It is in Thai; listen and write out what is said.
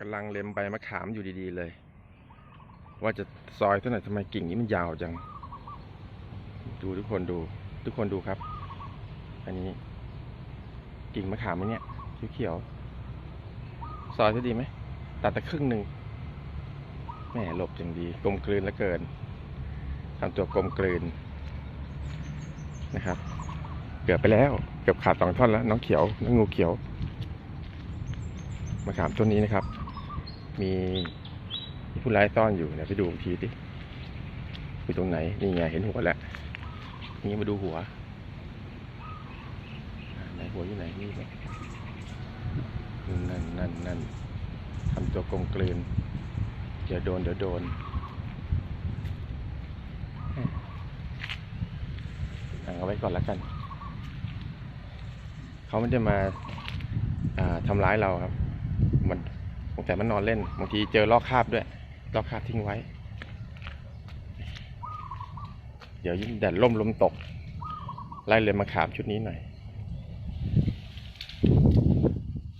กำลังเล็มใบมะขามอยู่ดีๆเลย ว่าจะซอยเท่าไหร่ทำไมกิ่งนี้มันยาวจัง ดูทุกคนดู ทุกคนดูครับ อันนี้ กิ่งมะขามมันเนี่ยเขียวๆซอยจะดีไหมตัดแต่ครึ่งหนึ่งแหม่หลบอย่างดีกลมกลืนเหลือเกินทำตัวกลมกลืนนะครับ เกือบไปแล้ว เกือบขาดสองท่อนแล้ว น้องเขียวน้องงูเขียวมะขามต้นนี้นะครับ มีมีผู้ร้ายซ่อนอยู่เดี๋ยวไปดูทีดิอยู่ตรงไหน นี่ไงเห็นหัวแล้วนี่มาดูหัวไหนหัวอยู่ไหนนี่ไหมนั่นนั่นนั่นทำตัวกลมกลืนเดี๋ยวโดนเดี๋ยวโดนห่างเอาไว้ก่อนแล้วกัน เขาไมันจะมาทำร้ายเราครับ มัน สงสัยมันนอนเล่น บางทีเจอลอกคาบด้วย ลอกคาบทิ้งไว้ เดี๋ยวยิ่งแดดล่มลมตก ไล่เลยมาขามชุดนี้หน่อย